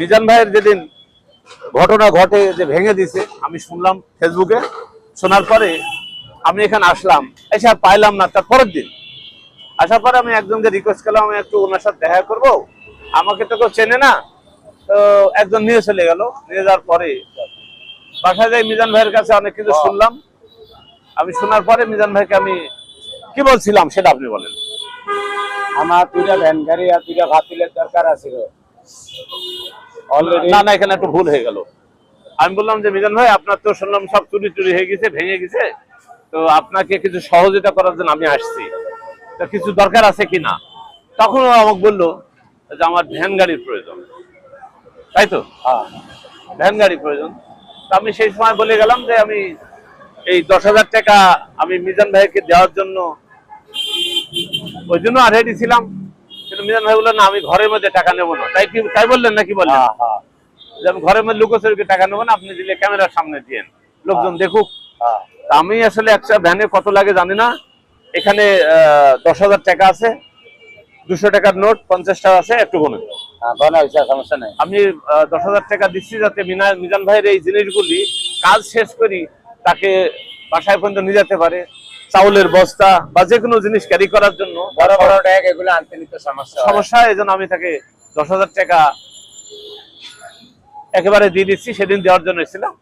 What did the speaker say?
মিজান ভাইয়ের যেদিন ঘটনা ঘটে, যে ভেঙে দিছে, আমি শুনলাম ফেসবুকে। শোনার পরে আমি এখানে আসলাম, এসে আর পাইলাম না, তার পরের দিন। আসার পরে আমি একজনকে রিকোয়েস্ট করলাম, আমি একটু ওনার সাথে দেখা করব। আমাকে তো কেউ চেনে না, তো একজন নিয়ে চলে গেল। নিয়ে যাওয়ার পরে বাসায় যাই, মিজান ভাইয়ের কাছে অনেক কিছু শুনলাম। আমি শোনার পরে মিজান ভাইকে আমি কি বলছিলাম, সেটা আপনি বলেন। আমার দুইটা ভ্যান গাড়ি আর দুইটা ভাতিলের দরকার আছে না না এখানে একটু ভুল হয়ে গেল। আমি বললাম যে মিজান ভাই আপনার তো শুনলাম সব চুরি চুরি হয়ে গেছে ভেঙে গেছে। তো আপনাকে কিছু সহযোগিতা করার জন্য আমি আসছি। তো কিছু দরকার আছে কিনা তখন আমাকে বলল যে আমার ভ্যান গাড়ির প্রয়োজন। তাই তো? হ্যাঁ। ভ্যান গাড়ি প্রয়োজন। তো আমি সেই সময় বলে গেলাম যে আমি এই দশ হাজার টাকা আমি মিজান ভাইকে দেওয়ার জন্য ওই জন্য আর রেডি ছিলাম। কিন্তু মিজান ভাই বললেন না আমি ঘরের মধ্যে টাকা নেব না। তাই কি তাই বললেন নাকি বললেন? হ্যাঁ হ্যাঁ। যে আমি ঘরের মধ্যে লুকোচুরিকে টাকা নেব না আপনি দিলে ক্যামেরার সামনে দিয়েন। লোকজন দেখুক। হ্যাঁ। আমি আসলে একটা ভ্যানে কত লাগে জানি না। এখানে দশ হাজার টাকা আছে। দুশো টাকার নোট পঞ্চাশ টাকা আছে একটু হ্যাঁ বলা সমস্যা নেই। আমি দশ হাজার টাকা দিচ্ছি যাতে মিজান ভাইয়ের এই জিনিসগুলি কাজ শেষ করি তাকে বাসায় পর্যন্ত নিয়ে যেতে পারে। চাউলের বস্তা বা যে কোনো জিনিস ক্যারি করার জন্য বড় বড় ট্যাগ এগুলো আনতে নিতে সমস্যা। সমস্যা এই জন্য আমি তাকে দশ হাজার টাকা একেবারে দিয়ে দিচ্ছি সেদিন দেওয়ার জন্য এসেছিলাম